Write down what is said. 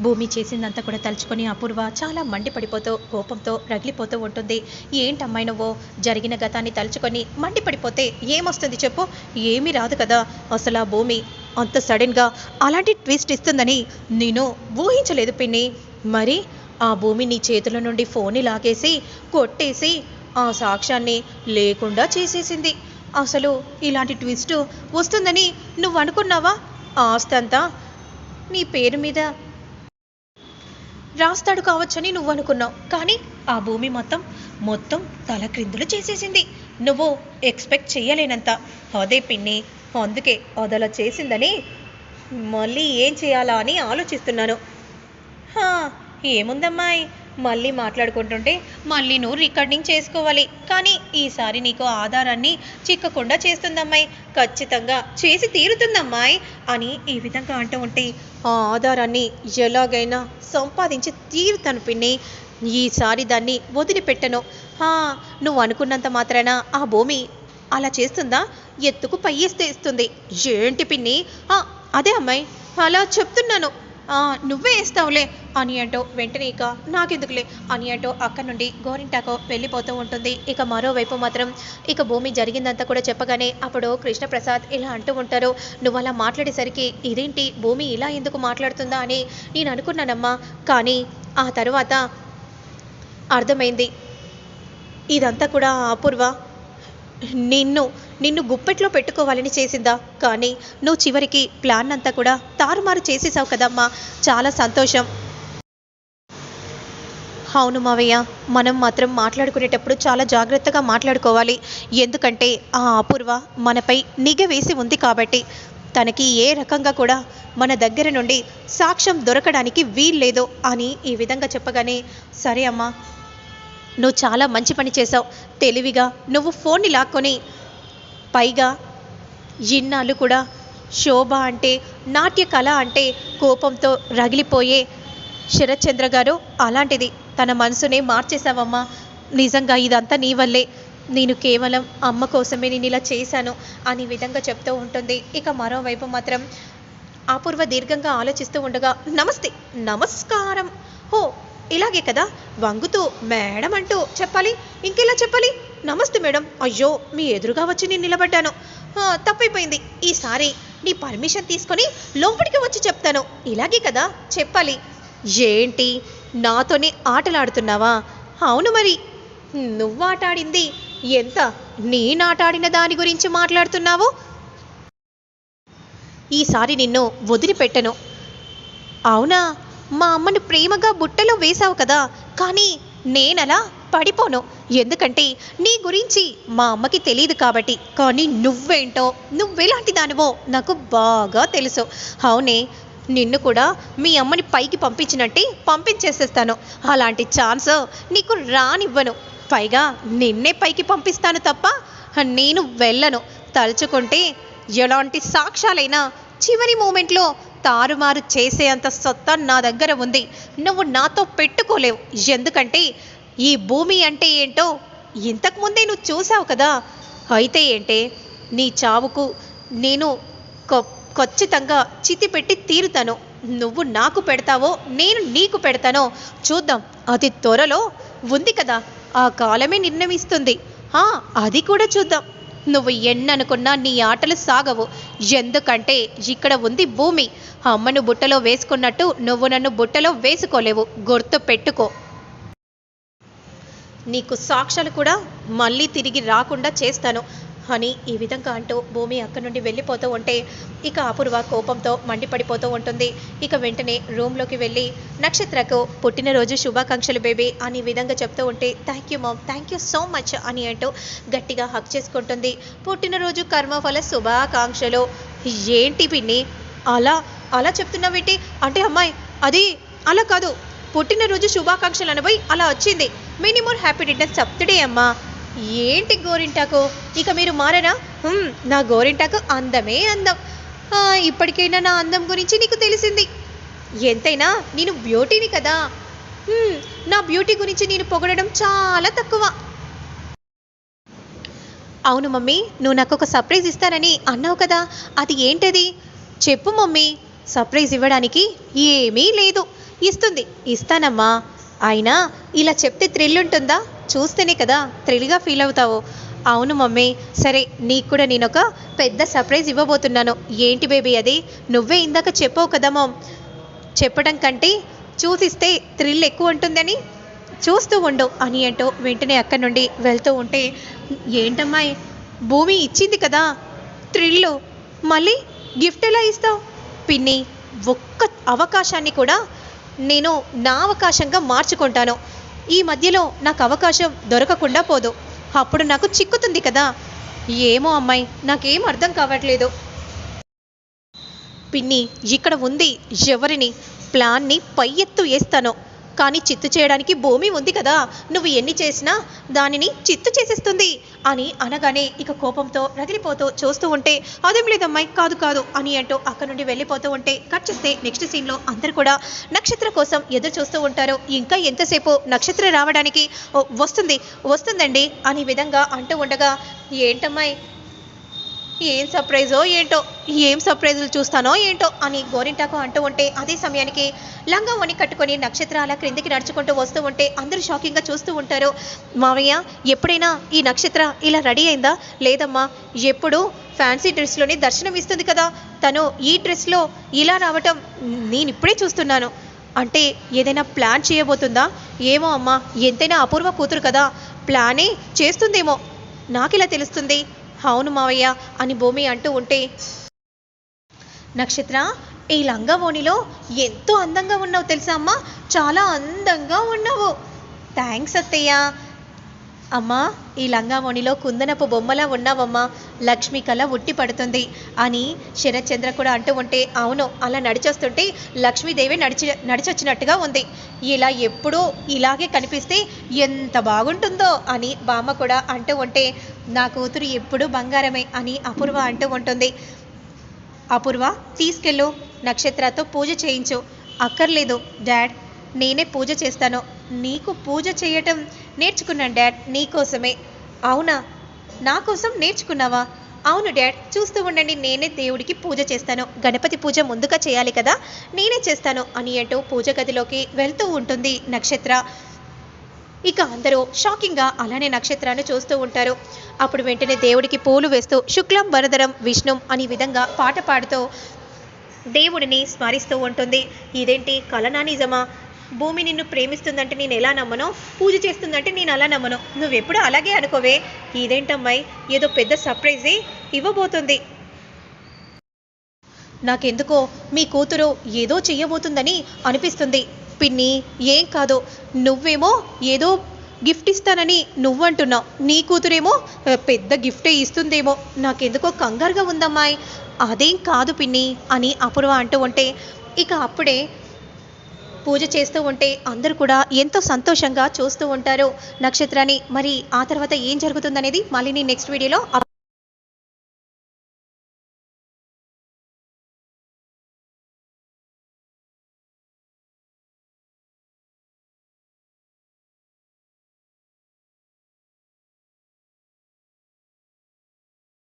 భూమి చేసిందంతా కూడా తలుచుకొని అపూర్వ చాలా మండిపడిపోతూ కోపంతో రగిలిపోతూ ఉంటుంది. ఏంటమ్మాయి నువ్వు? జరిగిన గతాన్ని తలుచుకొని మండిపడిపోతే ఏమొస్తుంది చెప్పు? ఏమీ రాదు కదా. అసలు ఆ భూమి అంత సడన్గా అలాంటి ట్విస్ట్ ఇస్తుందని నేను ఊహించలేదు పిన్ని. మరి ఆ భూమి నీ చేతుల నుండి ఫోన్ని లాగేసి కొట్టేసి ఆ సాక్ష్యాన్ని లేకుండా చేసేసింది. అసలు ఇలాంటి ట్విస్ట్ వస్తుందని నువ్వు అనుకున్నావా ఆస్తంతా నీ పేరు మీద రాస్తాడు కావచ్చని నువ్వు అనుకున్నావు కానీ ఆ భూమి మొత్తం మొత్తం తలక్రిందులు చేసేసింది. నువ్వు ఎక్స్పెక్ట్ చేయలేనంత. అదే పిన్ని అందుకే అదలా చేసిందని మళ్ళీ ఏం చేయాలా అని ఆలోచిస్తున్నాను. హా, ఏముందమ్మాయి? మళ్ళీ మాట్లాడుకుంటుంటే మళ్ళీ నువ్వు రికార్డింగ్ చేసుకోవాలి. కానీ ఈసారి నీకు ఆధారాన్ని చిక్కకుండా చేస్తుందమ్మాయి. ఖచ్చితంగా చేసి తీరుతుందమ్మాయి అని ఈ విధంగా అంటూ ఉంటే ఆ ఆధారాన్ని ఎలాగైనా సంపాదించి తీరుతాను పిన్ని. ఈసారి దాన్ని వదిలిపెట్టను. హా, నువ్వు అనుకున్నంత మాత్రాన ఆ భూమి అలా చేస్తుందా? ఎత్తుకు పయ్యేస్తే ఇస్తుంది. ఏంటి పిన్ని? ఆ, అదే అమ్మాయి. అలా చెప్తున్నాను. నువ్వే వేస్తావులే అని అంటూ వెంటనే ఇక నాకెందుకులే అని అంటూ అక్కడి నుండి గోరింటాకో వెళ్ళిపోతూ ఉంటుంది. ఇక మరోవైపు మాత్రం ఇక భూమి జరిగిందంతా కూడా చెప్పగానే అప్పుడు కృష్ణప్రసాద్ ఇలా అంటూ ఉంటారు నువ్వు అలా మాట్లాడేసరికి ఇదేంటి భూమి ఇలా ఎందుకు మాట్లాడుతుందా? అని నేను అనుకున్నానమ్మా కానీ ఆ తర్వాత అర్థమైంది. ఇదంతా కూడా అపూర్వ. నిన్ను నిన్ను గుప్పెట్లో పెట్టుకోవాలని చేసిందా? కానీ నువ్వు చివరికి ప్లాన్ అంతా కూడా తారుమారు చేసేసావు కదమ్మా. చాలా సంతోషం. అవును మావయ్య మనం మాత్రం మాట్లాడుకునేటప్పుడు చాలా జాగ్రత్తగా మాట్లాడుకోవాలి. ఎందుకంటే ఆ అపూర్వ మనపై నిగ వేసి ఉంది కాబట్టి తనకి ఏ రకంగా కూడా మన దగ్గర నుండి సాక్ష్యం దొరకడానికి వీల్లేదు అని ఈ విధంగా చెప్పగానే సరే అమ్మా నువ్వు చాలా మంచి పని చేసావు తెలివిగా నువ్వు ఫోన్ని లాక్కొని పైగా ఇన్నాళ్ళు కూడా శోభ అంటే నాట్య కళ అంటే కోపంతో రగిలిపోయే శరత్చంద్ర గారు అలాంటిది. తన మనసునే మార్చేశావమ్మా. నిజంగా ఇదంతా నీ వల్లే. నేను కేవలం అమ్మ కోసమే నేను ఇలా చేశాను అని విధంగా చెప్తూ ఉంటుంది. ఇక మరోవైపు మాత్రం అపూర్వ దీర్ఘంగా ఆలోచిస్తూ ఉండగా నమస్తే నమస్కారం. హో ఇలాగే కదా? వంగుతూ మేడం అంటూ చెప్పాలి. ఇంకెలా చెప్పాలి? నమస్తే మేడం. అయ్యో మీ ఎదురుగా వచ్చి నేను నిలబడ్డాను. తప్పైపోయింది. ఈసారి నీ పర్మిషన్ తీసుకొని లోపలికి వచ్చి చెప్తాను. ఇలాగే కదా చెప్పాలి. ఏంటి? నాతోనే ఆటలాడుతున్నావా? అవును మరి. నువ్వాటాడింది ఎంత? నేనాటాడిన దాని గురించి మాట్లాడుతున్నావు? ఈసారి నిన్ను వదిలిపెట్టను. అవునా? మా అమ్మను ప్రేమగా బుట్టలో వేశావు కదా. కానీ నేనలా పడిపోను. ఎందుకంటే నీ గురించి మా అమ్మకి తెలియదు కాబట్టి. కానీ నువ్వేంటో నువ్వెలాంటి దానివో నాకు బాగా తెలుసు. అవునే నిన్ను కూడా మీ అమ్మని పైకి పంపించినట్టే పంపించేసేస్తాను. అలాంటి ఛాన్స్ నీకు రానివ్వను. పైగా నిన్నే పైకి పంపిస్తాను తప్ప నేను వెళ్ళను. తలుచుకుంటే ఎలాంటి సాక్ష్యాలైనా చివరి మూమెంట్లో తారుమారు చేసే అంత నా దగ్గర ఉంది. నువ్వు నాతో పెట్టుకోలేవు. ఎందుకంటే ఈ భూమి అంటే ఏంటో ఇంతకుముందే నువ్వు చూసావు కదా. అయితే ఏంటే నీ చావుకు నేను కొ- ఖచ్చితంగా చితి పెట్టి తీరుతాను. నువ్వు నాకు పెడతావో నేను నీకు పెడతానో చూద్దాం. అది త్వరలో ఉంది కదా. ఆ కాలమే నిర్ణయిస్తుంది అది కూడా చూద్దాం. నువ్వు ఎన్ననుకున్నా నీ ఆటలు సాగవు. ఎందుకంటే ఇక్కడ ఉంది భూమి. అమ్మను బుట్టలో వేసుకున్నట్టు నువ్వు నన్ను బుట్టలో వేసుకోలేవు. గుర్తు పెట్టుకో నీకు సాక్ష్యాలు కూడా మళ్ళీ తిరిగి రాకుండా చేస్తాను. అని ఈ విధంగా అంటూ భూమి అక్కడి నుండి వెళ్ళిపోతూ ఉంటే ఇక అపూర్వ కోపంతో మండిపడిపోతూ ఉంటుంది. ఇక వెంటనే రూమ్లోకి వెళ్ళి నక్షత్రకు పుట్టినరోజు శుభాకాంక్షలు బేబీ అని విధంగా చెప్తూ ఉంటే thank you ma'am thank you so much అని అంటూ గట్టిగా హక్ చేసుకుంటుంది. పుట్టినరోజు కర్మఫల శుభాకాంక్షలు. ఏంటి పిన్ని? అలా అలా చెప్తున్నావేంటి అంటే అమ్మాయి అది అలా కాదు. పుట్టినరోజు శుభాకాంక్షలు అనబోయి అలా వచ్చింది. మినిమోర్ హ్యాపీ రిటర్న్స్ చెప్తుడే అమ్మా. ఏంటి గోరింటాకు? ఇక మీరు మారనా నా గోరింటాకు అందమే అందం. ఇప్పటికైనా నా అందం గురించి నీకు తెలిసింది. ఎంతైనా నేను బ్యూటీని కదా. నా బ్యూటీ గురించి నేను పొగడడం చాలా తక్కువ. అవును మమ్మీ నువ్వు నాకు ఒక సర్ప్రైజ్ ఇస్తానని అన్నావు కదా. అది ఏంటది? చెప్పు మమ్మీ. సర్ప్రైజ్ ఇవ్వడానికి ఏమీ లేదు. ఇస్తుంది. ఇస్తానమ్మా. అయినా ఇలా చెప్తే థ్రిల్ ఉంటుందా? చూస్తేనే కదా థ్రిల్గా ఫీల్ అవుతావు. అవును మమ్మీ. సరే నీకు కూడా నేను ఒక పెద్ద సర్ప్రైజ్ ఇవ్వబోతున్నాను. ఏంటి బేబీ అది? నువ్వే ఇందాక చెప్పావు కదా మామ్ చెప్పడం కంటే చూసిస్తే థ్రిల్ ఎక్కువ ఉంటుందని. చూస్తూ ఉండు అని అంటూ వెంటనే అక్కడి నుండి వెళ్తూ ఉంటే ఏంటమ్మాయి? భూమి ఇచ్చింది కదా. థ్రిల్లు మళ్ళీ గిఫ్ట్ ఎలా ఇస్తావు? పిన్ని ఒక్క అవకాశాన్ని కూడా నేను నా అవకాశంగా మార్చుకుంటాను. ఈ మధ్యలో నాకు అవకాశం దొరకకుండా పోదు. అప్పుడు నాకు చిక్కుతుంది కదా. ఏమో అమ్మాయి నాకేం అర్థం కావట్లేదు. పిన్ని ఇక్కడ ఉంది ఎవరిని? ప్లాన్ని పై ఎత్తు వేస్తాను. కానీ చిత్తు చేయడానికి భూమి ఉంది కదా. నువ్వు ఎన్ని చేసినా దానిని చిత్తు చేసేస్తుంది. అని అనగానే ఇక కోపంతో రగిలిపోతూ చూస్తూ ఉంటే అదేం లేదమ్మాయి కాదు కాదు అని అంటూ అక్కడ నుండి వెళ్ళిపోతూ ఉంటే కట్ చేస్తే నెక్స్ట్ సీన్లో అందరు కూడా నక్షత్ర కోసం ఎదురు చూస్తూ ఉంటారు. ఇంకా ఎంతసేపు నక్షత్ర రావడానికి వస్తుంది వస్తుందండి అనే విధంగా అంటూ ఉండగా ఏంటమ్మాయి ఏం సర్ప్రైజో ఏంటో? ఏం సర్ప్రైజులు చూస్తానో ఏంటో? అని గోరింటాకు అంటూ ఉంటే అదే సమయానికి లంగా వణి కట్టుకొని నక్షత్రాల క్రిందికి నడుచుకుంటూ వస్తూ ఉంటే అందరూ షాకింగ్గా చూస్తూ ఉంటారు. మావయ్య ఎప్పుడైనా ఈ నక్షత్ర ఇలా రెడీ అయిందా? లేదమ్మా ఎప్పుడు ఫ్యాన్సీ డ్రెస్లోనే దర్శనం ఇస్తుంది కదా. తను ఈ డ్రెస్లో ఇలా రావటం నేను ఇప్పుడే చూస్తున్నాను. అంటే ఏదైనా ప్లాన్ చేయబోతుందా? ఏమో అమ్మా ఎంతైనా అపూర్వ కూతురు కదా. ప్లానే చేస్తుందేమో? ఇలా తెలుస్తుంది? అవును మావయ్య అని భూమి అంటూ ఉంటే నక్షత్ర ఈ లంగవోణిలో ఎంతో అందంగా ఉన్నావు తెలుసా అమ్మా? చాలా అందంగా ఉన్నావు. థ్యాంక్స్ అత్తయ్య. అమ్మా ఈ లంగామణిలో కుందనపు బొమ్మలా ఉన్నావమ్మా. లక్ష్మి కళ ఉట్టి పడుతుంది. అని శరత్చంద్ర కూడా అంటూ ఉంటే అవును అలా నడిచొస్తుంటే లక్ష్మీదేవి నడిచి నడిచొచ్చినట్టుగా ఉంది. ఇలా ఎప్పుడూ ఇలాగే కనిపిస్తే ఎంత బాగుంటుందో అని బామ్మ కూడా అంటూ ఉంటే నా కూతురు ఎప్పుడూ బంగారమే అని అపూర్వ అంటూ ఉంటుంది. అపూర్వ తీసుకెళ్ళు నక్షత్రతో పూజ చేయించు. అక్కర్లేదు డాడ్. నేనే పూజ చేస్తాను. నీకు పూజ చేయటం నేర్చుకున్నాను డాడ్. నీకోసమే అవునా? నా కోసం నేర్చుకున్నావా? అవును డాడ్. చూస్తూ ఉండండి నేనే దేవుడికి పూజ చేస్తాను. గణపతి పూజ ముందుగా చేయాలి కదా? నేనే చేస్తాను అని అంటూ పూజ గదిలోకి వెళ్తూ ఉంటుంది నక్షత్ర. ఇక అందరూ షాకింగ్గా అలానే నక్షత్రాన్ని చూస్తూ ఉంటారు. అప్పుడు వెంటనే దేవుడికి పూలు వేస్తూ శుక్లం వరదరం విష్ణుం అనే విధంగా పాట పాడుతూ దేవుడిని స్మరిస్తూ ఉంటుంది. ఇదేంటి కలనా నిజమా భూమి నిన్ను ప్రేమిస్తుందంటే నేను ఎలా నమ్మను? పూజ చేస్తుందంటే నేను అలా నమ్మను. నువ్వెప్పుడు అలాగే అనుకోవే. ఇదేంటమ్మాయి? ఏదో పెద్ద సర్ప్రైజే ఇవ్వబోతుంది. నాకెందుకో మీ కూతురు ఏదో చెయ్యబోతుందని అనిపిస్తుంది. పిన్ని ఏం కాదు. నువ్వేమో ఏదో గిఫ్ట్ ఇస్తానని నువ్వంటున్నావు. నీ కూతురేమో పెద్ద గిఫ్టే ఇస్తుందేమో. నాకెందుకో కంగారుగా ఉందమ్మాయి. అదేం కాదు పిన్ని అని అపూర్వ అంటూ ఉంటే ఇక అప్పుడే పూజ చేస్తూ ఉంటే అందరూ కూడా ఎంతో సంతోషంగా చూస్తూ ఉంటారు నక్షత్రాన్ని. మరి ఆ తర్వాత ఏం జరుగుతుందనేది మళ్ళీ నేను నెక్స్ట్ వీడియోలో